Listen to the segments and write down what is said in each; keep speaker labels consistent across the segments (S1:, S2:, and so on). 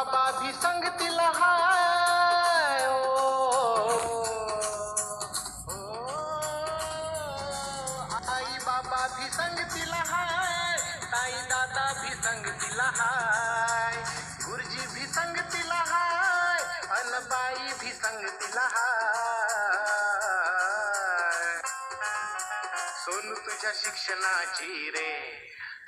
S1: बाबा भी संगतीला हाय ओ, आई बाबा भी संगतीला हाय ताई दादा भी संगतीला हाय गुरुजी भी संगतीला हाय अनबाई भी संगतीला हाय सोनू तुझ्या शिक्षणाची रे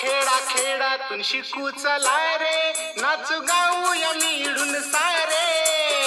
S1: खेडा खेळातून शिकू चला रे. नाचू गाऊया मिळून सारे.